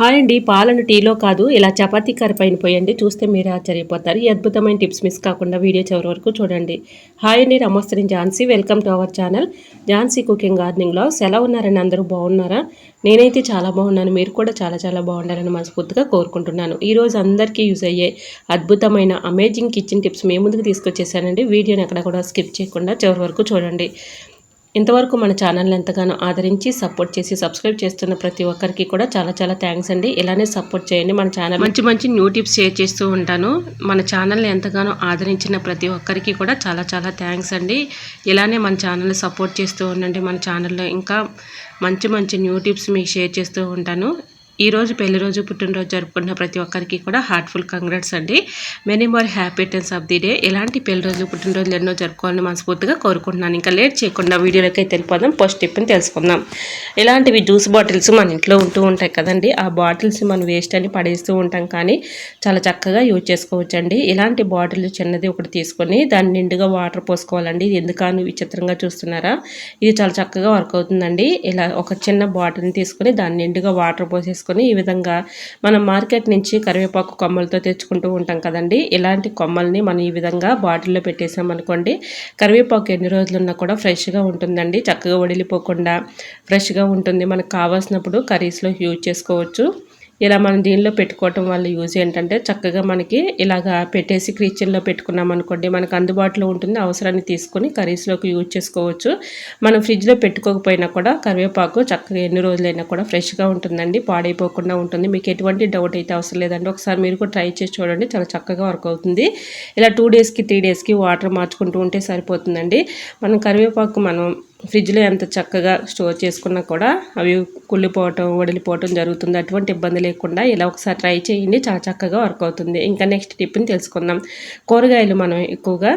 Hi అండి పాలను టీలో కాదు ఇలా చపాతీ కర్ర పైన పోయండి చూస్తే మీరు ఆశ్చర్యపోతారు. ఈ అద్భుతమైన టిప్స్ మిస్ కాకుండా వీడియో చివరి వరకు చూడండి. హాయ్ అండి నమస్తే Jhansi. Welcome to our channel Jhansi cooking గార్డెనింగ్లో ఎలా ఉన్నారని అందరూ? బాగున్నారా? నేనైతే చాలా బాగున్నాను. మీరు కూడా చాలా చాలా బాగుండాలని మనస్ఫూర్తిగా కోరుకుంటున్నాను. ఈరోజు అందరికీ యూజ్ అయ్యే అద్భుతమైన అమేజింగ్ కిచెన్ టిప్స్ మేము ముందుకు తీసుకొచ్చేసానండి. వీడియోని ఎక్కడ కూడా స్కిప్ చేయకుండా చివరి వరకు చూడండి. ఇంతవరకు మన ఛానల్ని ఎంతగానో ఆదరించి సపోర్ట్ చేసి సబ్స్క్రైబ్ చేస్తున్న ప్రతి ఒక్కరికి కూడా చాలా చాలా థ్యాంక్స్ అండి. ఇలానే సపోర్ట్ చేయండి మన ఛానల్. మంచి మంచి న్యూ టిప్స్ షేర్ చేస్తూ ఉంటాను. మన ఛానల్ని ఎంతగానో ఆదరించిన ప్రతి ఒక్కరికి కూడా చాలా చాలా థ్యాంక్స్ అండి. ఇలానే మన ఛానల్ని సపోర్ట్ చేస్తూ ఉండండి మన ఛానల్లో. ఇంకా మంచి మంచి న్యూ టిప్స్ మీకు షేర్ చేస్తూ ఉంటాను. ఈరోజు పెళ్ళి రోజు పుట్టినరోజు జరుపుకున్న ప్రతి ఒక్కరికి కూడా హార్ట్ఫుల్ కంగ్రాట్స్ అండి. Many more happy returns of the day ఇలాంటి పెళ్ళి రోజు పుట్టినరోజులు ఎన్నో జరుపుకోవాలని మనస్ఫూర్తిగా కోరుకుంటున్నాను. ఇంకా లేట్ చేయకుండా వీడియోలోకి అయితే వెళ్ళిపోదాం. ఫస్ట్ టిప్ని తెలుసుకుందాం. ఇలాంటివి జ్యూస్ బాటిల్స్ మన ఇంట్లో ఉంటూ ఉంటాయి కదండి. ఆ బాటిల్స్ మనం వేస్ట్ అని పడేస్తూ ఉంటాం కానీ చాలా చక్కగా యూజ్ చేసుకోవచ్చు అండి ఇలాంటి బాటిల్ చిన్నది ఒకటి తీసుకొని దాన్ని నిండుగా వాటర్ పోసుకోవాలండి. ఇది ఎందుకని విచిత్రంగా చూస్తున్నారా? ఇది చాలా చక్కగా వర్క్ అవుతుందండి. ఇలా ఒక చిన్న బాటిల్ని తీసుకొని దాన్ని నిండుగా వాటర్ పోసేసుకొని చేసుకొని ఈ విధంగా మనం మార్కెట్ నుంచి కరివేపాకు కొమ్మలతో తెచ్చుకుంటూ ఉంటాం కదండి. ఇలాంటి కొమ్మల్ని మనం ఈ విధంగా బాటిల్లో పెట్టేసామనుకోండి కరివేపాకు ఎన్ని రోజులున్నా కూడా ఫ్రెష్గా ఉంటుందండి. చక్కగా వడిలిపోకుండా ఫ్రెష్గా ఉంటుంది. మనకు కావాల్సినప్పుడు కర్రీస్లో యూజ్ చేసుకోవచ్చు. ఇలా మనం దీనిలో పెట్టుకోవటం వల్ల యూజ్ ఏంటంటే చక్కగా మనకి ఇలాగా పెట్టేసి కిచెన్లో పెట్టుకున్నాం అనుకోండి మనకు అందుబాటులో ఉంటుంది. అవసరాన్ని తీసుకొని కర్రీస్లోకి యూజ్ చేసుకోవచ్చు. మనం ఫ్రిడ్జ్లో పెట్టుకోకపోయినా కూడా కరివేపాకు చక్కగా ఎన్ని రోజులైనా కూడా ఫ్రెష్గా ఉంటుందండి పాడైపోకుండా ఉంటుంది. మీకు ఎటువంటి డౌట్ అయితే అవసరం లేదండి. ఒకసారి మీరు కూడా ట్రై చేసి చూడండి చాలా చక్కగా వర్క్ అవుతుంది. ఇలా టూ డేస్కి త్రీ డేస్కి వాటర్ మార్చుకుంటూ ఉంటే సరిపోతుందండి. మనం కరివేపాకు మనం ఫ్రిడ్జ్లో ఎంత చక్కగా స్టోర్ చేసుకున్నా కూడా అవి కుళ్ళిపోవటం వడిలిపోవటం జరుగుతుంది. అటువంటి ఇబ్బంది లేకుండా ఇలా ఒకసారి ట్రై చేయండి. చాలా చక్కగా వర్క్ అవుతుంది. ఇంకా నెక్స్ట్ టిప్ని తెలుసుకుందాం. కూరగాయలు మనం ఎక్కువగా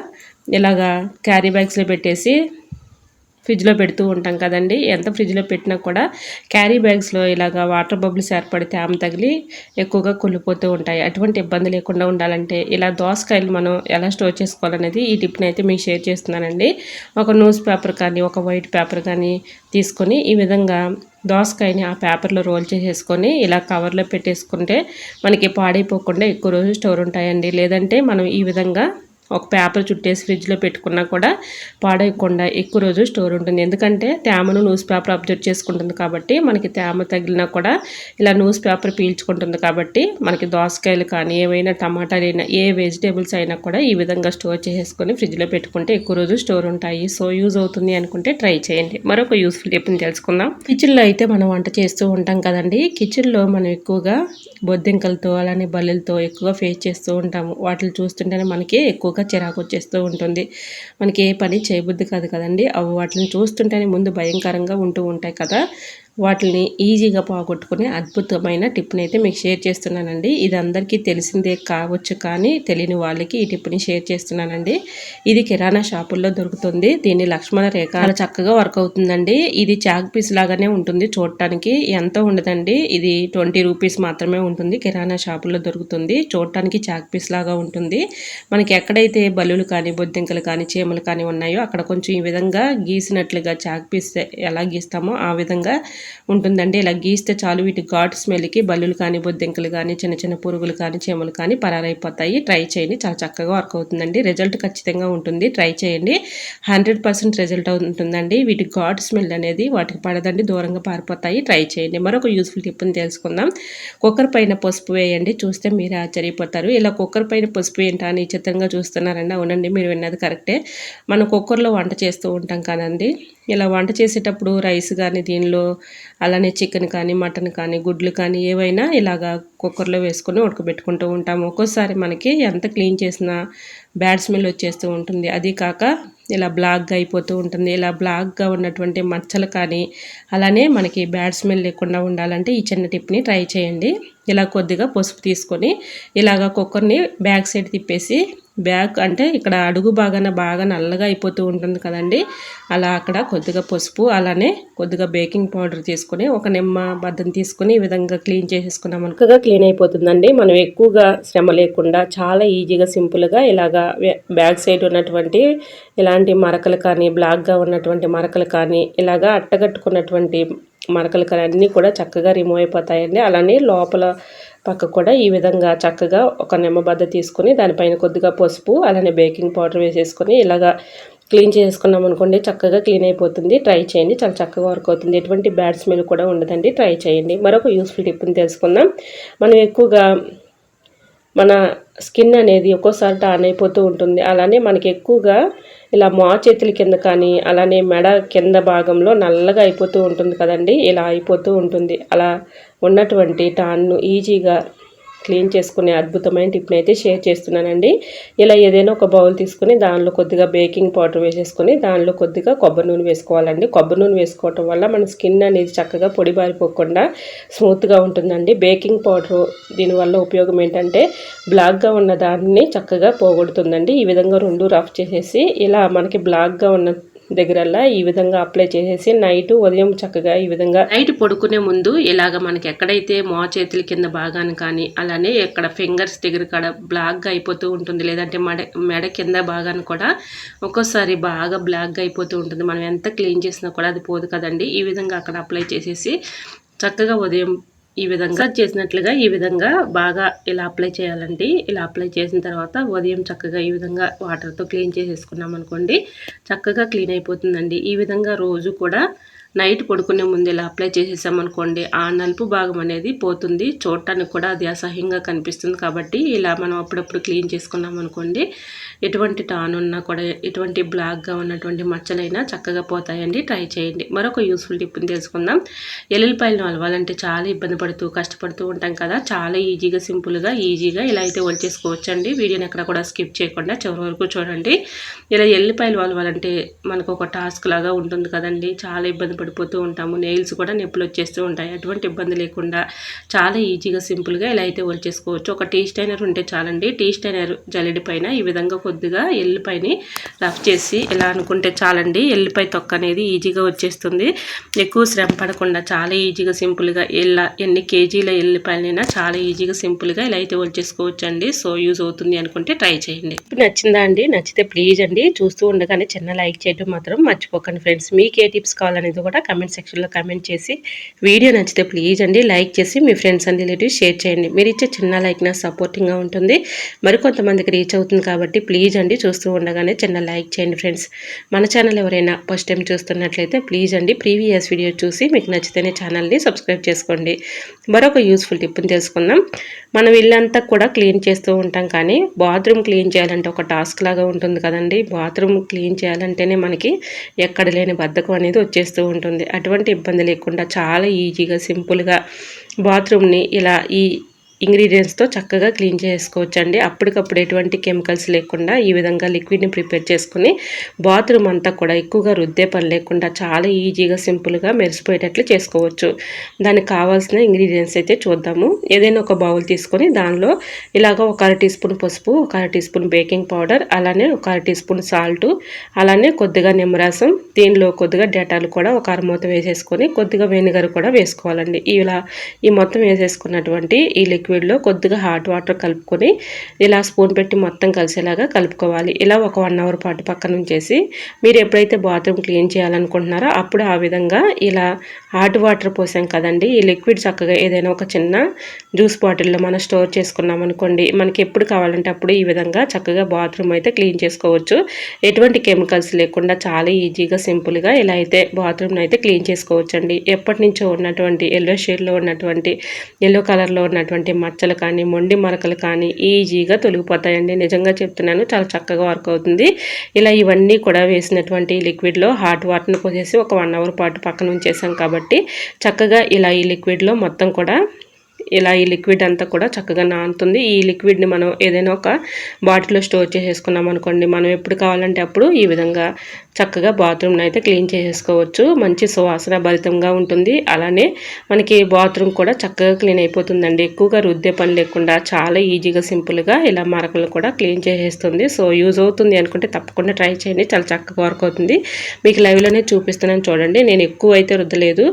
ఇలాగా క్యారీ బ్యాగ్స్లో పెట్టేసి ఫ్రిడ్జ్లో పెడుతూ ఉంటాం కదండి. ఎంత ఫ్రిడ్జ్లో పెట్టినా కూడా క్యారీ బ్యాగ్స్లో ఇలాగ వాటర్ బబుల్స్ ఏర్పడితే ఆమె తగిలి ఎక్కువగా కుళ్ళిపోతూ ఉంటాయి. అటువంటి ఇబ్బంది లేకుండా ఉండాలంటే ఇలా దోసకాయలు మనం ఎలా స్టోర్ చేసుకోవాలనేది ఈ టిప్ని అయితే మీకు షేర్ చేస్తున్నానండి. ఒక న్యూస్ పేపర్ కానీ ఒక వైట్ పేపర్ కానీ తీసుకొని ఈ విధంగా దోసకాయని ఆ పేపర్లో రోల్ చేసేసుకొని ఇలా కవర్లో పెట్టేసుకుంటే మనకి పాడైపోకుండా ఎక్కువ రోజులు స్టోర్ ఉంటాయండి. లేదంటే మనం ఈ విధంగా ఒక పేపర్ చుట్టేసి ఫ్రిడ్జ్లో పెట్టుకున్నా కూడా పాడేయకుండా ఎక్కువ రోజు స్టోర్ ఉంటుంది. ఎందుకంటే తేమను న్యూస్ పేపర్ అబ్జర్వ్ చేసుకుంటుంది కాబట్టి మనకి తేమ తగిలినా కూడా ఇలా న్యూస్ పేపర్ పీల్చుకుంటుంది కాబట్టి మనకి దోసకాయలు కానీ ఏవైనా టమాటాలు అయినా ఏ వెజిటేబుల్స్ అయినా కూడా ఈ విధంగా స్టోర్ చేసేసుకొని ఫ్రిడ్జ్లో పెట్టుకుంటే ఎక్కువ రోజు స్టోర్ ఉంటాయి. సో యూజ్ అవుతుంది అనుకుంటే ట్రై చేయండి. మరొక యూస్ఫుల్ టిప్ని తెలుసుకుందాం. కిచెన్లో అయితే మనం వంట చేస్తూ ఉంటాం కదండి. కిచెన్లో మనం ఎక్కువగా బొద్దింకలతో అలానే బల్లెలతో ఎక్కువగా ఫేస్ చేస్తూ ఉంటాము. వాటిని చూస్తుంటేనే మనకి ఎక్కువగా చిరాకు వచ్చేస్తూ ఉంటుంది. మనకి ఏ పని చేయబుద్ధి కాదు కదండి. అవి వాటిని చూస్తుంటేనే ముందు భయంకరంగా ఉంటూ ఉంటాయి కదా. వాటిని ఈజీగా పోగొట్టుకునే అద్భుతమైన టిప్ని అయితే మీకు షేర్ చేస్తున్నానండి. ఇది అందరికీ తెలిసిందే కావచ్చు కానీ తెలియని వాళ్ళకి ఈ టిప్ని షేర్ చేస్తున్నానండి. ఇది కిరాణా షాపుల్లో దొరుకుతుంది. దీన్ని లక్ష్మణ రేఖ చాలా చక్కగా వర్క్ అవుతుందండి. ఇది చాక్ పీస్ లాగానే ఉంటుంది చూడటానికి. ఎంతో ఉండదండి. ఇది ట్వంటీ రూపీస్ మాత్రమే ఉంటుంది. కిరాణా షాపుల్లో దొరుకుతుంది. చూడటానికి చాక్ పీస్ లాగా ఉంటుంది. మనకి ఎక్కడైతే బలులు కానీ బొద్దింకలు కానీ చీమలు కానీ ఉన్నాయో అక్కడ కొంచెం ఈ విధంగా గీసినట్లుగా చాక్ పీస్ ఎలా గీస్తామో ఆ విధంగా ఉంటుందండి. ఇలా గీస్తే చాలు వీటి ఘాటు స్మెల్కి బల్లులు కానీ బొద్దింకలు కానీ చిన్న చిన్న పురుగులు కానీ చీమలు కానీ పరారైపోతాయి. ట్రై చేయండి. చాలా చక్కగా వర్క్ అవుతుందండి. రిజల్ట్ ఖచ్చితంగా ఉంటుంది. ట్రై చేయండి. హండ్రెడ్ పర్సెంట్ రిజల్ట్ ఉంటుందండి. వీటి ఘాట్ స్మెల్ అనేది వాటికి పడదండి. దూరంగా పారిపోతాయి. ట్రై చేయండి. మరొక యూస్ఫుల్ టిప్ని తెలుసుకుందాం. కుక్కర్ పైన పసుపు వేయండి. చూస్తే మీరే ఆశ్చర్యపోతారు. ఇలా కుక్కర్ పైన పసుపు ఏంటా అని చిత్రంగా చూస్తున్నారండి. అవునండి. మీరు విన్నది కరెక్టే. మనం కుక్కర్లో వంట చేస్తూ ఉంటాం కదండి. ఇలా వంట చేసేటప్పుడు రైస్ కానీ దీనిలో అలానే చికెన్ కానీ మటన్ కానీ గుడ్లు కానీ ఏవైనా ఇలాగా కుక్కర్లో వేసుకొని ఉడకబెట్టుకుంటూ ఉంటాము. ఒక్కోసారి మనకి ఎంత క్లీన్ చేసినా బ్యాడ్ స్మెల్ వచ్చేస్తూ ఉంటుంది. అది కాక ఇలా బ్లాక్గా అయిపోతూ ఉంటుంది. ఇలా బ్లాక్గా ఉన్నటువంటి మచ్చలు కానీ అలానే మనకి బ్యాడ్ స్మెల్ లేకుండా ఉండాలంటే ఈ చిన్న టిప్ని ట్రై చేయండి. ఇలా కొద్దిగా పసుపు తీసుకొని ఇలాగ కుక్కర్ని బ్యాక్ సైడ్ తిప్పేసి బ్యాక్ అంటే ఇక్కడ అడుగు బాగాన బాగా నల్లగా అయిపోతూ ఉంటుంది కదండి. అలా అక్కడ కొద్దిగా పసుపు అలానే కొద్దిగా బేకింగ్ పౌడర్ తీసుకొని ఒక నిమ్మ బద్దం తీసుకుని ఈ విధంగా క్లీన్ చేసేసుకున్నాం అనుకగా క్లీన్ అయిపోతుందండి. మనం ఎక్కువగా శ్రమ లేకుండా చాలా ఈజీగా సింపుల్గా ఇలాగా బ్యాక్ సైడ్ ఉన్నటువంటి ఇలాంటి మరకలు కానీ బ్లాక్గా ఉన్నటువంటి మరకలు కానీ ఇలాగా అట్టగట్టుకున్నటువంటి మరకలు కానీ అన్నీ కూడా చక్కగా రిమూవ్ అయిపోతాయండి. అలానే లోపల పక్క కూడా ఈ విధంగా చక్కగా ఒక నిమ్మబద్ద తీసుకొని దానిపైన కొద్దిగా పసుపు అలానే బేకింగ్ పౌడర్ వేసేసుకొని ఇలాగా క్లీన్ చేసుకున్నాం అనుకోండి చక్కగా క్లీన్ అయిపోతుంది. ట్రై చేయండి. చాలా చక్కగా వర్క్ అవుతుంది. ఎటువంటి బ్యాడ్ స్మెల్ కూడా ఉండదండి. ట్రై చేయండి. మరొక యూస్ఫుల్ టిప్ని తెలుసుకుందాం. మనం ఎక్కువగా మన స్కిన్ అనేది ఒక్కోసారి టాన్ అయిపోతూ ఉంటుంది. అలానే మనకి ఎక్కువగా ఇలా మా చేతుల కింద కానీ అలానే మెడ కింద భాగంలో నల్లగా అయిపోతూ ఉంటుంది కదండి. ఇలా అయిపోతూ ఉంటుంది. అలా ఉన్నటువంటి టాన్ను ఈజీగా క్లీన్ చేసుకునే అద్భుతమైన టిప్ని అయితే షేర్ చేస్తున్నానండి. ఇలా ఏదైనా ఒక బౌల్ తీసుకుని దానిలో కొద్దిగా బేకింగ్ పౌడర్ వేసేసుకొని దానిలో కొద్దిగా కొబ్బరి నూనె వేసుకోవాలండి. కొబ్బరి నూనె వేసుకోవటం వల్ల మన స్కిన్ అనేది చక్కగా పొడి బారిపోకుండా స్మూత్గా ఉంటుందండి. బేకింగ్ పౌడర్ దీనివల్ల ఉపయోగం ఏంటంటే బ్లాక్గా ఉన్న దాన్ని చక్కగా పోగొడుతుందండి. ఈ విధంగా రెండు రఫ్ చేసేసి ఇలా మనకి బ్లాక్గా ఉన్న దగ్గరల్లా ఈ విధంగా అప్లై చేసేసి నైట్ ఉదయం చక్కగా ఈ విధంగా నైట్ పడుకునే ముందు ఇలాగ మనకి ఎక్కడైతే మో చేతుల కింద భాగాన్ని కానీ అలానే ఎక్కడ ఫింగర్స్ దగ్గర కాడ బ్లాక్గా అయిపోతూ ఉంటుంది లేదంటే మెడ మెడ కింద భాగాన్ని కూడా ఒక్కోసారి బాగా బ్లాక్గా అయిపోతూ ఉంటుంది. మనం ఎంత క్లీన్ చేసినా కూడా అది పోదు కదండి. ఈ విధంగా అక్కడ అప్లై చేసేసి చక్కగా ఉదయం ఈ విధంగా చేసినట్లుగా ఈ విధంగా బాగా ఇలా అప్లై చేయాలండి. ఇలా అప్లై చేసిన తర్వాత ఉదయం చక్కగా ఈ విధంగా వాటర్తో క్లీన్ చేసేసుకున్నాం అనుకోండి చక్కగా క్లీన్ అయిపోతుందండి. ఈ విధంగా రోజు కూడా నైట్ పడుకునే ముందు ఇలా అప్లై చేసేసామనుకోండి ఆ నలుపు భాగం అనేది పోతుంది. చూడటానికి కూడా అది అసహ్యంగా కనిపిస్తుంది కాబట్టి ఇలా మనం అప్పుడప్పుడు క్లీన్ చేసుకున్నాం అనుకోండి ఎటువంటి టాన్ ఉన్నా కూడా ఎటువంటి బ్లాక్గా ఉన్నటువంటి మచ్చలైనా చక్కగా పోతాయండి. ట్రై చేయండి. మరొక యూస్ఫుల్ టిప్ని తెలుసుకుందాం. ఎల్లుల్లిపాయలను అలవాలంటే చాలా ఇబ్బంది పడుతూ కష్టపడుతూ ఉంటాం కదా. చాలా ఈజీగా సింపుల్గా ఈజీగా ఇలా అయితే అండి వీడియోని ఎక్కడ కూడా స్కిప్ చేయకుండా చివరి వరకు చూడండి. ఇలా ఎల్లిపాయలు వలవాలంటే మనకు ఒక టాస్క్ లాగా ఉంటుంది కదండి. చాలా ఇబ్బంది పడిపోతూ ఉంటాము. నెయిల్స్ కూడా నొప్పులు వచ్చేస్తూ ఉంటాయి. అటువంటి ఇబ్బంది లేకుండా చాలా ఈజీగా సింపుల్గా ఇలా అయితే చేసుకోవచ్చు ఒక టీ స్టైనర్ ఉంటే చాలండి. టీ స్టైనర్ జల్లెడి పైన ఈ విధంగా కొద్దిగా ఎల్లిపాయని రఫ్ చేసి ఇలా అనుకుంటే చాలండి. ఎల్లిపాయ తొక్క అనేది ఈజీగా వచ్చేస్తుంది. ఎక్కువ శ్రమ పడకుండా చాలా ఈజీగా సింపుల్గా ఎలా ఎన్ని కేజీల ఎల్లిపాయలైనా చాలా ఈజీగా సింపుల్గా ఇలా అయితే వచ్చేసుకోవచ్చండి. సో యూజ్ అవుతుంది అనుకుంటే ట్రై చేయండి. నచ్చిందా అండి? నచ్చితే ప్లీజ్ అండి. చూస్తూ ఉండగానే చిన్న లైక్ చేయడం మాత్రం మర్చిపోకండి ఫ్రెండ్స్. మీకు ఏ టిప్స్ కావాలనేది కూడా కూడా కమెంట్ సెక్షన్లో కమెంట్ చేసి వీడియో నచ్చితే ప్లీజ్ అండి. లైక్ చేసి మీ ఫ్రెండ్స్ అండ్ రిలేటివ్స్ షేర్ చేయండి. మీరు ఇచ్చే చిన్న లైక్ నా సపోర్టింగ్గా ఉంటుంది. మరికొంతమందికి రీచ్ అవుతుంది కాబట్టి ప్లీజ్ ప్లీజ్ అండి చూస్తూ ఉండగానే చిన్న లైక్ చేయండి ఫ్రెండ్స్. మన ఛానల్ ఎవరైనా ఫస్ట్ టైం చూస్తున్నట్లయితే ప్లీజ్ అండి ప్రీవియస్ వీడియో చూసి మీకు నచ్చితేనే ఛానల్ని సబ్స్క్రైబ్ చేసుకోండి. మరొక యూస్ఫుల్ టిప్ని తెలుసుకుందాం. మనం ఇల్లంతా కూడా క్లీన్ చేస్తూ ఉంటాం కానీ బాత్రూమ్ క్లీన్ చేయాలంటే ఒక టాస్క్ లాగా ఉంటుంది కదండి. బాత్రూమ్ క్లీన్ చేయాలంటేనే మనకి ఎక్కడ లేని బద్ధకం అనేది వచ్చేస్తూ ఉంటుంది. అటువంటి ఇబ్బంది లేకుండా చాలా ఈజీగా సింపుల్గా బాత్రూమ్ని ఇలా ఈ ఇంగ్రీడియంట్స్తో చక్కగా క్లీన్ చేసుకోవచ్చు అండి అప్పటికప్పుడు ఎటువంటి కెమికల్స్ లేకుండా ఈ విధంగా లిక్విడ్ని ప్రిపేర్ చేసుకుని బాత్రూమ్ అంతా కూడా ఎక్కువగా రుద్దే పని లేకుండా చాలా ఈజీగా సింపుల్గా మెరిసిపోయేటట్లు చేసుకోవచ్చు. దానికి కావాల్సిన ఇంగ్రీడియంట్స్ అయితే చూద్దాము. ఏదైనా ఒక బౌల్ తీసుకొని దానిలో ఇలాగ ఒక అర టీ స్పూన్ పసుపు ఒక అర టీ స్పూన్ బేకింగ్ పౌడర్ అలానే ఒక అర టీ స్పూన్ సాల్ట్ అలానే కొద్దిగా నిమ్మరసం దీనిలో కొద్దిగా డేటాలు కూడా ఒక అరమూత వేసేసుకొని కొద్దిగా వెనిగర్ కూడా వేసుకోవాలండి. ఇలా ఈ మొత్తం వేసేసుకున్నటువంటి ఈ లిక్విడ్ లిక్విడ్లో కొద్దిగా హాట్ వాటర్ కలుపుకొని ఇలా స్పూన్ పెట్టి మొత్తం కలిసేలాగా కలుపుకోవాలి. ఇలా ఒక వన్ అవర్ పాటు పక్కన ఉంచేసి మీరు ఎప్పుడైతే బాత్రూమ్ క్లీన్ చేయాలనుకుంటున్నారో అప్పుడు ఆ విధంగా ఇలా హాట్ వాటర్ పోసాం కదండి. ఈ లిక్విడ్ చక్కగా ఏదైనా ఒక చిన్న జ్యూస్ బాటిల్లో మనం స్టోర్ చేసుకున్నాం అనుకోండి మనకి ఎప్పుడు కావాలంటే అప్పుడు ఈ విధంగా చక్కగా బాత్రూమ్ అయితే క్లీన్ చేసుకోవచ్చు. ఎటువంటి కెమికల్స్ లేకుండా చాలా ఈజీగా సింపుల్గా ఇలా అయితే బాత్రూమ్ని అయితే క్లీన్ చేసుకోవచ్చు అండి ఎప్పటి నుంచో ఉన్నటువంటి ఎల్లో షేడ్లో ఉన్నటువంటి ఎల్లో కలర్లో ఉన్నటువంటి మచ్చలు కానీ మొండి మరకలు కానీ ఈజీగా తొలగిపోతాయండి. నిజంగా చెప్తున్నాను చాలా చక్కగా వర్క్ అవుతుంది. ఇలా ఇవన్నీ కూడా వేసినటువంటి లిక్విడ్లో హాట్ వాటర్ని పోసేసి ఒక వన్ అవర్ పాటు పక్కన ఉంచేసాం కాబట్టి చక్కగా ఇలా ఈ లిక్విడ్లో మొత్తం కూడా ఇలా ఈ లిక్విడ్ అంతా కూడా చక్కగా నానుతుంది. ఈ లిక్విడ్ని మనం ఏదైనా ఒక బాటిల్లో స్టోర్ చేసేసుకున్నాం అనుకోండి మనం ఎప్పుడు కావాలంటే అప్పుడు ఈ విధంగా చక్కగా బాత్రూమ్ని అయితే క్లీన్ చేసేసుకోవచ్చు మంచి సువాసన భరితంగా ఉంటుంది. అలానే మనకి బాత్రూమ్ కూడా చక్కగా క్లీన్ అయిపోతుందండి. ఎక్కువగా రుద్దే పని లేకుండా చాలా ఈజీగా సింపుల్గా ఇలా మరకలు కూడా క్లీన్ చేసేస్తుంది. సో యూజ్ అవుతుంది అనుకుంటే తప్పకుండా ట్రై చేయండి. చాలా చక్కగా వర్క్ అవుతుంది. మీకు లైవ్లోనే చూపిస్తున్నాను చూడండి. నేను ఎక్కువ అయితే రుద్దలేదు.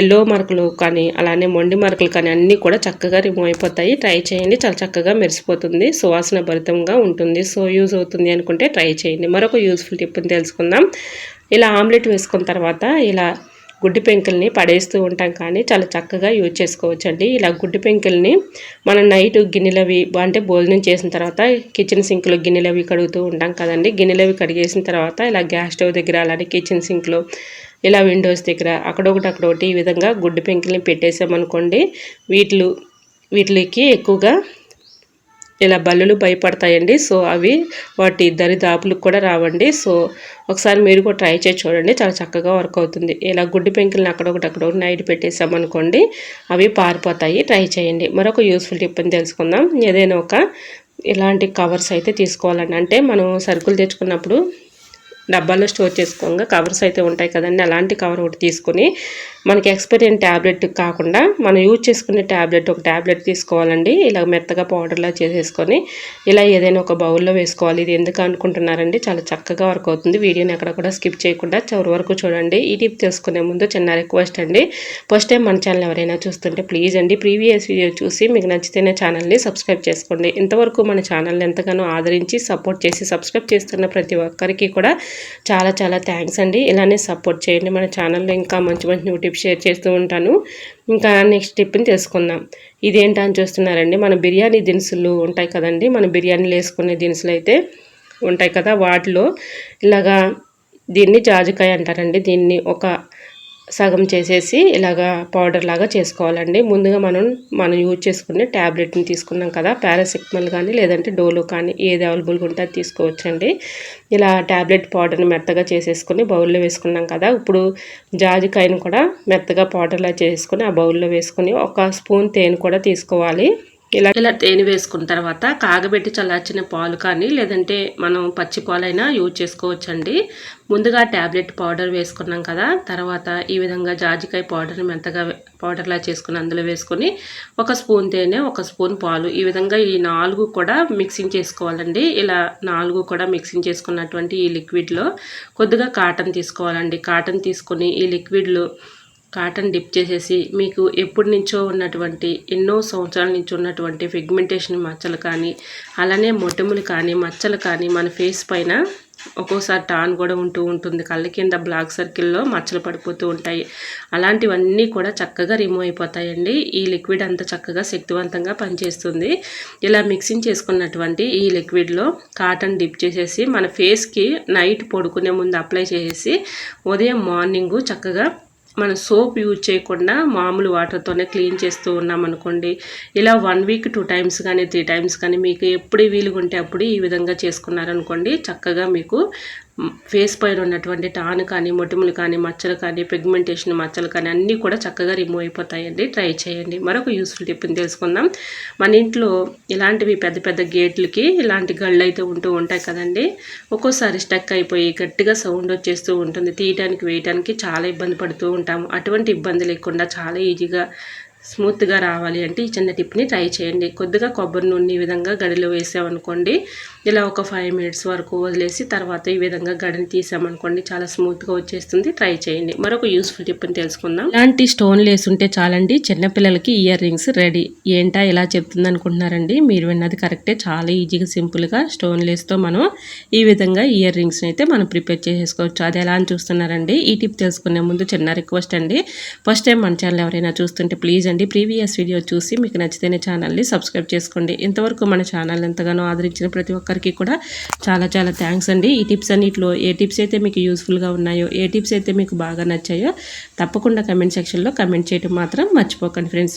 ఎల్లో మరకలు కానీ అలానే మొండి మరకలు కానీ అన్నీ కూడా చక్కగా రిమూవ్ అయిపోతాయి. ట్రై చేయండి. చాలా చక్కగా మెరిసిపోతుంది. సువాసన భరితంగా ఉంటుంది. సో యూజ్ అవుతుంది అనుకుంటే ట్రై చేయండి. మరొక యూజ్ఫుల్ టిప్ని తెలుసుకుందాం. ఇలా ఆమ్లెట్ వేసుకున్న తర్వాత ఇలా గుడ్డి పెంకుల్ని పడేస్తూ ఉంటాం కానీ చాలా చక్కగా యూజ్ చేసుకోవచ్చండి. ఇలా గుడ్డి పెంకుల్ని మనం నైట్ గిన్నెలవి అంటే భోజనం చేసిన తర్వాత కిచెన్ సింక్లో గిన్నెలవి కడుగుతూ ఉంటాం కదండి. గిన్నెలవి కడిగేసిన తర్వాత ఇలా గ్యాస్ స్టవ్ దగ్గర అలానే కిచెన్ సింక్లో ఇలా విండోస్ దగ్గర అక్కడొకటి అక్కడొకటి ఈ విధంగా గుడ్డి పెంకుల్ని పెట్టేసామనుకోండి వీటిలు వీటికి ఎక్కువగా ఇలా బల్లులు భయపడతాయండి. సో అవి వాటి దరిదాపులకు కూడా రావండి. సో ఒకసారి మీరు కూడా ట్రై చేసి చూడండి. చాలా చక్కగా వర్క్ అవుతుంది. ఇలా గుడ్డి పెంకులను అక్కడొకటి అక్కడొకటి నైట్ పెట్టేసామనుకోండి అవి పారిపోతాయి. ట్రై చేయండి. మరొక యూస్ఫుల్ టిప్ అని తెలుసుకుందాం. ఏదైనా ఒక ఇలాంటి కవర్స్ అయితే తీసుకోవాలండి. అంటే మనం సరుకులు తెచ్చుకున్నప్పుడు డబ్బాలో స్టోర్ చేసుకోగా కవర్స్ అయితే ఉంటాయి కదండి. అలాంటి కవర్ ఒకటి తీసుకొని మనకి ఎక్స్పైరీ ట్యాబ్లెట్ కాకుండా మనం యూజ్ చేసుకునే ట్యాబ్లెట్ ఒక ట్యాబ్లెట్ తీసుకోవాలండి. ఇలా మెత్తగా పౌడర్లా చేసేసుకొని ఇలా ఏదైనా ఒక బౌల్లో వేసుకోవాలి. ఇది ఎందుకు అనుకుంటున్నారండి? చాలా చక్కగా వర్క్ అవుతుంది. వీడియోని ఎక్కడ కూడా స్కిప్ చేయకుండా చివరి వరకు చూడండి. ఈ టిప్ తెలుసుకునే ముందు చిన్న రిక్వెస్ట్ అండి. ఫస్ట్ టైం మన ఛానల్ ఎవరైనా చూస్తుంటే ప్లీజ్ అండి ప్రీవియస్ వీడియో చూసి మీకు నచ్చితేనే ఛానల్ని సబ్స్క్రైబ్ చేసుకోండి. ఇంతవరకు మన ఛానల్ని ఎంతగానో ఆదరించి సపోర్ట్ చేసి సబ్స్క్రైబ్ చేస్తున్న ప్రతి ఒక్కరికి కూడా చాలా చాలా థ్యాంక్స్ అండి. ఇలానే సపోర్ట్ చేయండి. మన ఛానల్లో ఇంకా మంచి మంచి న్యూ షేర్ చేస్తూ ఉంటాను. ఇంకా నెక్స్ట్ టిప్ని తెలుసుకుందాం. ఇదేంటని చూస్తున్నారండి. మన బిర్యానీ దినుసులు ఉంటాయి కదండి. మన బిర్యానీలు వేసుకునే దినుసులు అయితే ఉంటాయి కదా. వాటిలో ఇలాగా దీన్ని జాజికాయ అంటారండి. దీన్ని ఒక సగం చేసేసి ఇలాగా పౌడర్ లాగా చేసుకోవాలండి. ముందుగా మనం మనం యూజ్ చేసుకునే ట్యాబ్లెట్ని తీసుకున్నాం కదా పారాసిటమాల్ కానీ లేదంటే డోలో కానీ ఏది అవైలబుల్గా ఉంటే అది తీసుకోవచ్చండి. ఇలా ట్యాబ్లెట్ పౌడర్ని మెత్తగా చేసేసుకొని బౌల్లో వేసుకున్నాం కదా ఇప్పుడు జాజికాయను కూడా మెత్తగా పౌడర్లా చేసుకుని ఆ బౌల్లో వేసుకొని ఒక స్పూన్ తేనె కూడా తీసుకోవాలి. ఇలా ఇలా తేనె వేసుకున్న తర్వాత కాగబెట్టి చల్లార్చిన పాలు కానీ లేదంటే మనం పచ్చి పాలైనా యూజ్ చేసుకోవచ్చండి. ముందుగా ట్యాబ్లెట్ పౌడర్ వేసుకున్నాం కదా తర్వాత ఈ విధంగా జాజికాయ పౌడర్ని మెంతగా పౌడర్లా చేసుకుని అందులో వేసుకొని ఒక స్పూన్ తేనె ఒక స్పూన్ పాలు ఈ విధంగా ఈ నాలుగు కూడా మిక్సింగ్ చేసుకోవాలండి. ఇలా నాలుగు కూడా మిక్సింగ్ చేసుకున్నటువంటి ఈ లిక్విడ్లో కొద్దిగా కాటన్ తీసుకోవాలండి. కాటన్ తీసుకొని ఈ లిక్విడ్లు కాటన్ డిప్ చేసేసి మీకు ఎప్పటి నుంచో ఉన్నటువంటి ఎన్నో సంవత్సరాల నుంచి ఉన్నటువంటి ఫిగ్మెంటేషన్ మచ్చలు కానీ అలానే మొటిములు కానీ మచ్చలు కానీ మన ఫేస్ పైన ఒక్కోసారి టాన్ కూడా ఉంటూ ఉంటుంది. కళ్ళ కింద బ్లాక్ సర్కిల్లో మచ్చలు పడిపోతూ ఉంటాయి. అలాంటివన్నీ కూడా చక్కగా రిమూవ్ అయిపోతాయండి. ఈ లిక్విడ్ అంత చక్కగా శక్తివంతంగా పనిచేస్తుంది. ఇలా మిక్సింగ్ చేసుకున్నటువంటి ఈ లిక్విడ్లో కాటన్ డిప్ చేసేసి మన ఫేస్కి నైట్ పడుకునే ముందు అప్లై చేసేసి ఉదయం మార్నింగు చక్కగా మనం సోప్ యూజ్ చేయకుండా మామూలు వాటర్తోనే క్లీన్ చేస్తూ ఉన్నాం అనుకోండి ఇలా వన్ వీక్ టూ టైమ్స్ కానీ త్రీ టైమ్స్ కానీ మీకు ఎప్పుడు వీలుగా ఉంటే అప్పుడు ఈ విధంగా చేసుకున్నారనుకోండి చక్కగా మీకు ఫేస్ పైన ఉన్నటువంటి టాన్ కానీ మొటిములు కానీ మచ్చలు కానీ పిగ్మెంటేషన్ మచ్చలు కానీ అన్నీ కూడా చక్కగా రిమూవ్ అయిపోతాయండి. ట్రై చేయండి. మరొక యూస్ఫుల్ టిప్ని తెలుసుకుందాం. మన ఇంట్లో ఇలాంటివి పెద్ద పెద్ద గేట్లకి ఇలాంటి గళ్ళు అయితే ఉంటూ ఉంటాయి కదండి. ఒక్కోసారి స్టక్ అయిపోయి గట్టిగా సౌండ్ వచ్చేస్తూ ఉంటుంది. తీయటానికి వేయటానికి చాలా ఇబ్బంది పడుతూ ఉంటాము. అటువంటి ఇబ్బంది లేకుండా చాలా ఈజీగా స్మూత్గా రావాలి అంటే ఈ చిన్న టిప్ని ట్రై చేయండి. కొద్దిగా కొబ్బరి నూనె ఈ విధంగా గడిలో వేసామనుకోండి ఇలా ఒక ఫైవ్ మినిట్స్ వరకు వదిలేసి తర్వాత ఈ విధంగా గడిని తీసామనుకోండి చాలా స్మూత్గా వచ్చేస్తుంది. ట్రై చేయండి. మరొక యూస్ఫుల్ టిప్ని తెలుసుకుందాం. ఇలాంటి స్టోన్ లేస్ ఉంటే చాలండి చిన్నపిల్లలకి ఇయర్ రింగ్స్ రెడీ. ఏంటా ఇలా చెప్తుంది అనుకుంటున్నారండి మీరు విన్నది కరెక్టే. చాలా ఈజీగా సింపుల్గా స్టోన్ లేస్తో మనం ఈ విధంగా ఇయర్ రింగ్స్ని అయితే మనం ప్రిపేర్ చేసేసుకోవచ్చు. అది ఎలా అని చూస్తున్నారండి? ఈ టిప్ తెలుసుకునే ముందు చిన్న రిక్వెస్ట్ అండి. ఫస్ట్ టైం మన ఛానల్ ఎవరైనా చూస్తుంటే ప్లీజ్ అండి ప్రీవియస్ వీడియో చూసి మీకు నచ్చితేనే ఛానల్ని సబ్స్క్రైబ్ చేసుకోండి. ఇంతవరకు మన ఛానల్ ఎంతగానో ఆదరించిన ప్రతి ఒక్కరికి కూడా చాలా చాలా థ్యాంక్స్ అండి. ఈ టిప్స్ అన్నింటిలో ఏ టిప్స్ అయితే మీకు యూస్ఫుల్గా ఉన్నాయో ఏ టిప్స్ అయితే మీకు బాగా నచ్చాయో తప్పకుండా కమెంట్ సెక్షన్లో కమెంట్ చేయడం మాత్రం మర్చిపోకండి ఫ్రెండ్స్.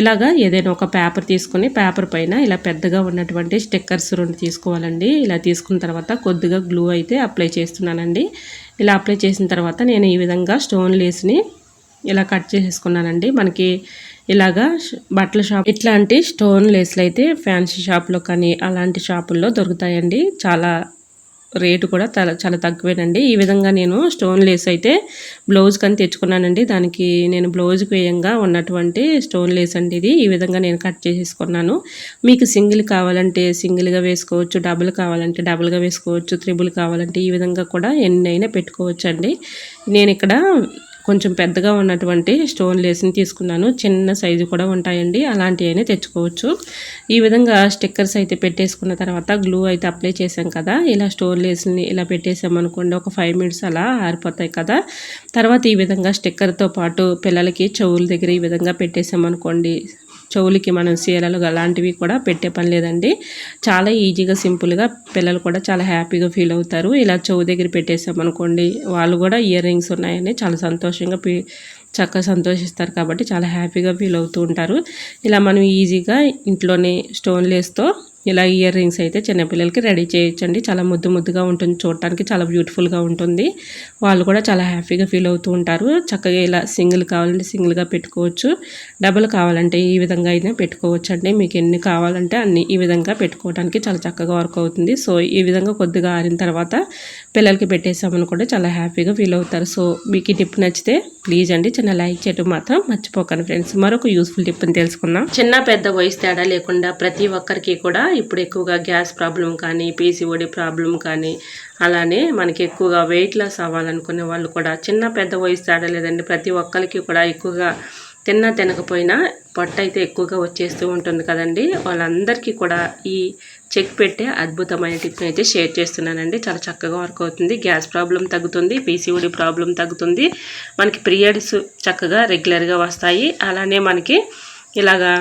ఇలాగా ఏదైనా ఒక పేపర్ తీసుకొని పేపర్ పైన ఇలా పెద్దగా ఉన్నటువంటి స్టిక్కర్స్ రెండు తీసుకోవాలండి. ఇలా తీసుకున్న తర్వాత కొద్దిగా గ్లూ అయితే అప్లై చేస్తున్నానండి. ఇలా అప్లై చేసిన తర్వాత నేను ఈ విధంగా స్టోన్ లేస్ని ఇలా కట్ చేసేసుకున్నానండి. మనకి ఇలాగా బట్టల షాప్ ఇట్లాంటి స్టోన్ లేస్లు అయితే ఫ్యాన్సీ షాప్లో కానీ అలాంటి షాపుల్లో దొరుకుతాయండి. చాలా రేటు కూడా చాలా చాలా తక్కువేనండి. ఈ విధంగా నేను స్టోన్ లేస్ అయితే బ్లౌజ్ కానీ తెచ్చుకున్నానండి. దానికి నేను బ్లౌజ్కి వేయంగా ఉన్నటువంటి స్టోన్ లేస్ అండి ఇది. ఈ విధంగా నేను కట్ చేసేసుకున్నాను. మీకు సింగిల్ కావాలంటే సింగిల్గా వేసుకోవచ్చు డబుల్ కావాలంటే డబుల్గా వేసుకోవచ్చు త్రిబుల్ కావాలంటే ఈ విధంగా కూడా ఎన్నైనా పెట్టుకోవచ్చు అండి నేను ఇక్కడ కొంచెం పెద్దగా ఉన్నటువంటి స్టోన్ లేస్ని తీసుకున్నాను. చిన్న సైజు కూడా ఉంటాయండి. అలాంటివి తెచ్చుకోవచ్చు. ఈ విధంగా స్టిక్కర్స్ అయితే పెట్టేసుకున్న తర్వాత గ్లూ అయితే అప్లై చేసాం కదా. ఇలా స్టోన్ లేస్ని ఇలా పెట్టేసామనుకోండి ఒక ఫైవ్ మినిట్స్ అలా ఆరిపోతాయి కదా. తర్వాత ఈ విధంగా స్టిక్కర్తో పాటు పిల్లలకి చెవుల దగ్గర ఈ విధంగా పెట్టేసామనుకోండి చెవులకి మనం సీరలు అలాంటివి కూడా పెట్టే పని లేదండి. చాలా ఈజీగా సింపుల్గా పిల్లలు కూడా చాలా హ్యాపీగా ఫీల్ అవుతారు. ఇలా చెవు దగ్గర పెట్టేసామనుకోండి వాళ్ళు కూడా ఇయర్ రింగ్స్ ఉన్నాయని చాలా సంతోషంగా చక్కగా సంతోషిస్తారు కాబట్టి చాలా హ్యాపీగా ఫీల్ అవుతూ ఉంటారు. ఇలా మనం ఈజీగా ఇంట్లోనే స్టోన్లేస్తో ఇలా ఇయర్ రింగ్స్ అయితే చిన్నపిల్లలకి రెడీ చేయొచ్చండి. చాలా ముద్దు ముద్దుగా ఉంటుంది. చూడటానికి చాలా బ్యూటిఫుల్గా ఉంటుంది. వాళ్ళు కూడా చాలా హ్యాపీగా ఫీల్ అవుతూ ఉంటారు. చక్కగా ఇలా సింగిల్ కావాలంటే సింగిల్గా పెట్టుకోవచ్చు. డబుల్ కావాలంటే ఈ విధంగా అయితే పెట్టుకోవచ్చు అండి మీకు ఎన్ని కావాలంటే అన్ని ఈ విధంగా పెట్టుకోవడానికి చాలా చక్కగా వర్క్ అవుతుంది. సో ఈ విధంగా కొద్దిగా ఆరిన తర్వాత పిల్లలకి పెట్టేసామనుకుంటే చాలా హ్యాపీగా ఫీల్ అవుతారు. సో మీకు ఈ టిప్ నచ్చితే ప్లీజ్ అండి చిన్న లైక్ చేయడం మాత్రం మర్చిపోకండి ఫ్రెండ్స్. మరొక యూస్ఫుల్ టిప్ని తెలుసుకుందాం. చిన్న పెద్ద వయసు తేడా లేకుండా ప్రతి ఒక్కరికి కూడా ఇప్పుడు ఎక్కువగా గ్యాస్ ప్రాబ్లం కానీ పీసీఓడి ప్రాబ్లం కానీ అలానే మనకి ఎక్కువగా వెయిట్ లాస్ అవ్వాలనుకునే వాళ్ళు కూడా చిన్న పెద్ద వయసు తేడా లేదండి. ప్రతి ఒక్కరికి కూడా ఎక్కువగా తిన్నా తినకపోయినా పొట్ట అయితే ఎక్కువగా వచ్చేస్తూ ఉంటుంది కదండి. వాళ్ళందరికీ కూడా ఈ చెక్ పెట్టే అద్భుతమైన టిప్ని అయితే షేర్ చేస్తున్నానండి. చాలా చక్కగా వర్క్ అవుతుంది. గ్యాస్ ప్రాబ్లం తగ్గుతుంది పీసీఓడి ప్రాబ్లం తగ్గుతుంది. మనకి పీరియడ్స్ చక్కగా రెగ్యులర్గా వస్తాయి. అలానే మనకి ఇలాగా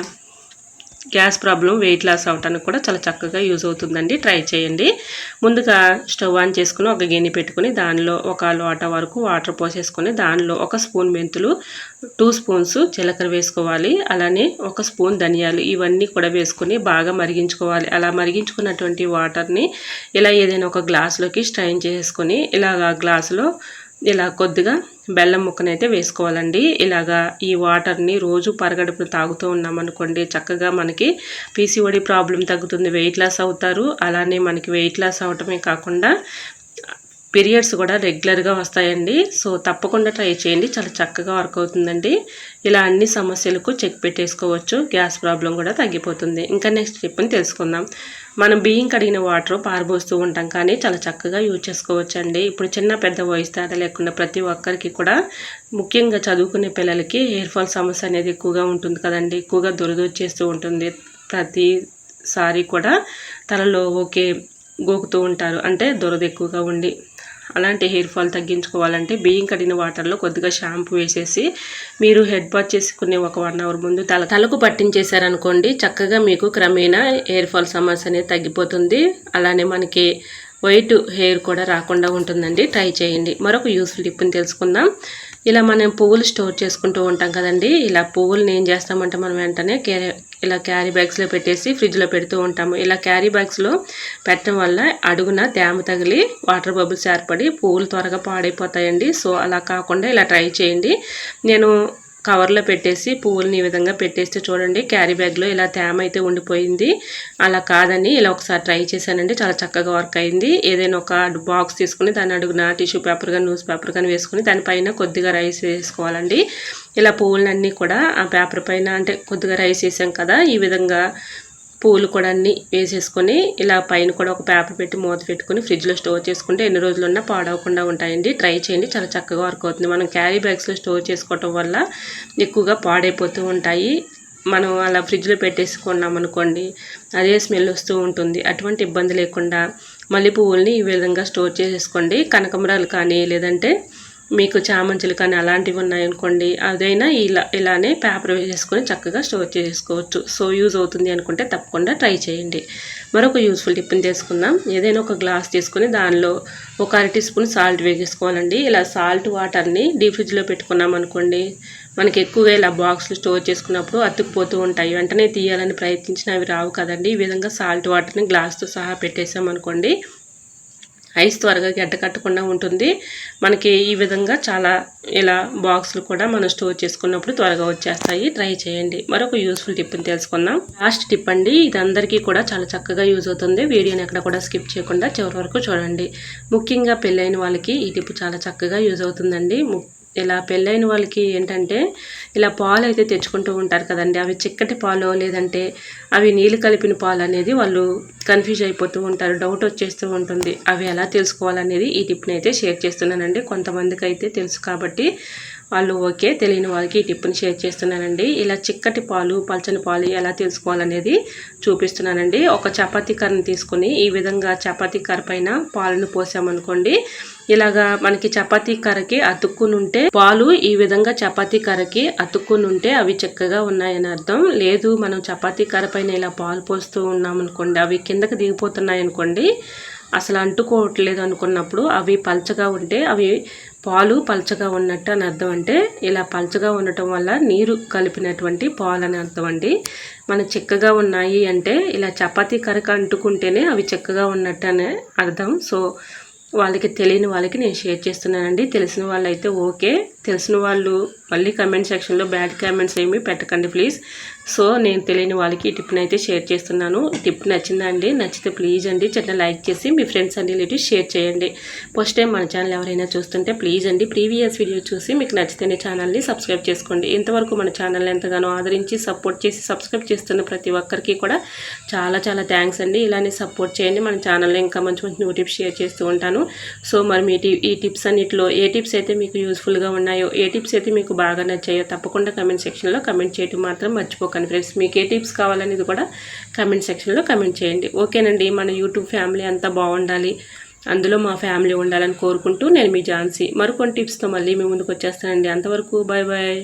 గ్యాస్ ప్రాబ్లం వెయిట్ లాస్ అవటానికి కూడా చాలా చక్కగా యూజ్ అవుతుందండి. ట్రై చేయండి. ముందుగా స్టవ్ ఆన్ చేసుకుని ఒక గిన్నె పెట్టుకుని దానిలో ఒక లోట వరకు వాటర్ పోసేసుకొని దానిలో ఒక స్పూన్ మెంతులు టూ స్పూన్స్ జీలకర్ర వేసుకోవాలి. అలానే ఒక స్పూన్ ధనియాలు ఇవన్నీ కూడా వేసుకొని బాగా మరిగించుకోవాలి. అలా మరిగించుకున్నటువంటి వాటర్ని ఇలా ఏదైనా ఒక గ్లాసులోకి స్ట్రైన్ చేసుకొని ఇలాగా గ్లాసులో ఇలా కొద్దిగా బెల్లం ముక్కనైతే వేసుకోవాలండి. ఇలాగా ఈ వాటర్ని రోజు పరగడుపున తాగుతూ ఉన్నామనుకోండి చక్కగా మనకి పీసీఓడి ప్రాబ్లం తగ్గుతుంది వెయిట్ లాస్ అవుతారు. అలానే మనకి వెయిట్ లాస్ అవటమే కాకుండా పీరియడ్స్ కూడా రెగ్యులర్గా వస్తాయండి. సో తప్పకుండా ట్రై చేయండి. చాలా చక్కగా వర్క్ అవుతుందండి. ఇలా అన్ని సమస్యలకు చెక్ పెట్టేసుకోవచ్చు. గ్యాస్ ప్రాబ్లం కూడా తగ్గిపోతుంది. ఇంకా నెక్స్ట్ టిప్ని తెలుసుకుందాం. మనం బియ్యం కడిగిన వాటర్ పారబోస్తూ ఉంటాం కానీ చాలా చక్కగా యూజ్ చేసుకోవచ్చండి. ఇప్పుడు చిన్న పెద్ద వయసు తేడా లేకుండా ప్రతి ఒక్కరికి కూడా ముఖ్యంగా చదువుకునే పిల్లలకి హెయిర్ ఫాల్ సమస్య అనేది ఎక్కువగా ఉంటుంది కదండి. ఎక్కువగా దురదొచ్చేస్తూ ఉంటుంది. ప్రతిసారి కూడా తలలో ఓకే గోకుతూ ఉంటారు. అంటే దురద ఎక్కువగా ఉండి అలాంటి హెయిర్ ఫాల్ తగ్గించుకోవాలంటే బియ్యం కడిగిన వాటర్లో కొద్దిగా షాంపూ వేసేసి మీరు హెడ్ బాత్ చేసుకునే ఒక వన్ అవర్ ముందు తల తలకు పట్టించేశారనుకోండి చక్కగా మీకు క్రమేణా హెయిర్ ఫాల్ సమస్య అనేది తగ్గిపోతుంది. అలానే మనకి వైట్ హెయిర్ కూడా రాకుండా ఉంటుందండి. ట్రై చేయండి. మరొక యూస్ఫుల్ టిప్ని తెలుసుకుందాం. ఇలా మనం పువ్వులు స్టోర్ చేసుకుంటూ ఉంటాం కదండి. ఇలా పువ్వులను ఏం చేస్తామంటే మనం వెంటనే ఇలా క్యారీ బ్యాగ్స్లో పెట్టేసి ఫ్రిడ్జ్లో పెడుతూ ఉంటాము. ఇలా క్యారీ బ్యాగ్స్లో పెట్టడం వల్ల అడుగున తేమ తగిలి వాటర్ బబుల్స్ ఏర్పడి పువ్వులు త్వరగా పాడైపోతాయండి. సో అలా కాకుండా ఇలా ట్రై చేయండి. నేను కవర్లో పెట్టేసి పువ్వులని ఈ విధంగా పెట్టేస్తే చూడండి క్యారీ బ్యాగ్లో ఇలా తేమ అయితే ఉండిపోయింది. అలా కాదని ఇలా ఒకసారి ట్రై చేశానండి చాలా చక్కగా వర్క్ అయింది. ఏదైనా ఒక బాక్స్ తీసుకుని దాని అడుగున టిష్యూ పేపర్ కానీ న్యూస్ పేపర్ కానీ వేసుకుని దానిపైన కొద్దిగా రైస్ వేసుకోవాలండి. ఇలా పువ్వులన్నీ కూడా ఆ పేపర్ పైన అంటే కొద్దిగా రైస్ వేసాం కదా ఈ విధంగా పూలు కూడా అన్నీ వేసేసుకొని ఇలా పైన కూడా ఒక పేపర్ పెట్టి మూత పెట్టుకుని ఫ్రిడ్జ్లో స్టోర్ చేసుకుంటే ఎన్ని రోజులున్నా పాడవకుండా ఉంటాయండి. ట్రై చేయండి. చాలా చక్కగా వర్క్ అవుతుంది. మనం క్యారీ బ్యాగ్స్లో స్టోర్ చేసుకోవటం వల్ల ఎక్కువగా పాడైపోతూ ఉంటాయి. మనం అలా ఫ్రిడ్జ్లో పెట్టేసుకున్నాం అనుకోండి అదే స్మెల్ వస్తూ ఉంటుంది. అటువంటి ఇబ్బంది లేకుండా మల్లె పువ్వుల్ని ఈ విధంగా స్టోర్ చేసేసుకోండి. కనకమరాలు కానీ లేదంటే మీకు చామంచులు కానీ అలాంటివి ఉన్నాయనుకోండి అదైనా ఇలా ఇలానే పేపర్ వేసేసుకొని చక్కగా స్టోర్ చేసుకోవచ్చు సో యూజ్ అవుతుంది అనుకుంటే తప్పకుండా ట్రై చేయండి. మరొక యూస్ఫుల్ టిప్ని తీసుకుందాం. ఏదైనా ఒక గ్లాస్ తీసుకుని దానిలో ఒక అరటి స్పూన్ సాల్ట్ వేసేసుకోవాలండి ఇలా సాల్ట్ వాటర్ని డీప్ ఫ్రిడ్జ్లో పెట్టుకున్నాం అనుకోండి మనకి ఎక్కువగా ఇలా బాక్స్లు స్టోర్ చేసుకున్నప్పుడు అతుక్కుపోతూ ఉంటాయి. వెంటనే తీయాలని ప్రయత్నించిన అవి రావు కదండి. ఈ విధంగా సాల్ట్ వాటర్ని గ్లాస్తో సహా పెట్టేసాం అనుకోండి ఐస్ త్వరగా గడ్డ కట్టకుండా ఉంటుంది. మనకి ఈ విధంగా చాలా ఇలా బాక్సులు కూడా మనం స్టోర్ చేసుకున్నప్పుడు త్వరగా వచ్చేస్తాయి. ట్రై చేయండి. మరొక యూస్ఫుల్ టిప్ని తెలుసుకుందాం. లాస్ట్ టిప్ అండి ఇది అందరికీ కూడా చాలా చక్కగా యూజ్ అవుతుంది. వీడియోని ఎక్కడ కూడా స్కిప్ చేయకుండా చివరి వరకు చూడండి. ముఖ్యంగా పెళ్ళైన వాళ్ళకి ఈ టిప్ చాలా చక్కగా యూజ్ అవుతుందండి. ఇలా పెళ్ళైన వాళ్ళకి ఏంటంటే ఇలా పాలు అయితే తెచ్చుకుంటూ ఉంటారు కదండి. అవి చిక్కటి పాలు లేదంటే అవి నీళ్ళు కలిపిన పాలు అనేది వాళ్ళు కన్ఫ్యూజ్ అయిపోతూ ఉంటారు డౌట్ వచ్చేస్తూ ఉంటుంది. అవి ఎలా తెలుసుకోవాలనేది ఈ టిప్ని అయితే షేర్ చేస్తున్నానండి. కొంతమందికి అయితే తెలుసు కాబట్టి వాళ్ళు ఓకే తెలియని వాళ్ళకి ఈ టిప్ని షేర్ చేస్తున్నానండి. ఇలా చిక్కటి పాలు పల్చని పాలు ఎలా తెలుసుకోవాలనేది చూపిస్తున్నానండి. ఒక చపాతీ కర్రను తీసుకొని ఈ విధంగా చపాతీ కర్ర పైన పాలను పోసామనుకోండి ఇలాగా మనకి చపాతీ కర్రకి అతుక్కుని ఉంటే పాలు ఈ విధంగా చపాతీ కర్రకి అతుక్కుని ఉంటే అవి చక్కగా ఉన్నాయని అర్థం. లేదు మనం చపాతీ కర్ర పైన ఇలా పాలు పోస్తూ ఉన్నామనుకోండి అవి కిందకి దిగిపోతున్నాయి అనుకోండి అసలు అంటుకోవట్లేదు అనుకున్నప్పుడు అవి పల్చగా ఉంటే అవి పాలు పల్చగా ఉన్నట్టు అని అర్థం. అంటే ఇలా పల్చగా ఉండటం వల్ల నీరు కలిపినటువంటి పాలు అని అర్థం అండి. మన చిక్కగా ఉన్నాయి అంటే ఇలా చపాతీ కరక అంటుకుంటేనే అవి చిక్కగా ఉన్నట్టు అనే అర్థం. సో వాళ్ళకి తెలియని వాళ్ళకి నేను షేర్ చేస్తున్నానండి. తెలిసిన వాళ్ళు అయితే ఓకే. తెలిసిన వాళ్ళు మళ్ళీ కమెంట్ సెక్షన్లో బ్యాడ్ కామెంట్స్ ఏమీ పెట్టకండి ప్లీజ్ సో నేను తెలియని వాళ్ళకి ఈ టిప్ని అయితే షేర్ చేస్తున్నాను. టిప్ నచ్చిందండి నచ్చితే ప్లీజ్ అండి చిన్న లైక్ చేసి మీ ఫ్రెండ్స్ అండ్ రిలేటివ్స్ షేర్ చేయండి. ఫస్ట్ టైం మన ఛానల్ ఎవరైనా చూస్తుంటే ప్లీజ్ అండి ప్రీవియస్ వీడియో చూసి మీకు నచ్చితేనే ఛానల్ని సబ్స్క్రైబ్ చేసుకోండి. ఇంతవరకు మన ఛానల్ ఎంతగానో ఆదరించి సపోర్ట్ చేసి సబ్స్క్రైబ్ చేస్తున్న ప్రతి ఒక్కరికి కూడా చాలా చాలా థ్యాంక్స్ అండి. ఇలానే సపోర్ట్ చేయండి మన ఛానల్లో ఇంకా మంచి మంచి న్యూ టిప్స్ షేర్ చేస్తూ ఉంటాను. సో మరి మీ టి- ఈ టిప్స్ అన్నిటిలో ఏ టిప్స్ అయితే మీకు యూస్ఫుల్గా ఉన్నాయో ఏ టిప్స్ అయితే మీకు బాగా నచ్చాయో తప్పకుండా కమెంట్ సెక్షన్లో కమెంట్ చేయడం మాత్రం మర్చిపోకండి ఫ్రెండ్స్. మీకు ఏ టిప్స్ కావాలనేది కూడా కమెంట్ సెక్షన్లో కమెంట్ చేయండి. ఓకేనండి మన యూట్యూబ్ ఫ్యామిలీ అంతా బాగుండాలి. అందులో మా ఫ్యామిలీ ఉండాలని కోరుకుంటూ నేను మీ ఝాన్సీ. మరికొన్ని టిప్స్తో మళ్ళీ మీ ముందుకు వచ్చేస్తానండి. అంతవరకు బాయ్ బాయ్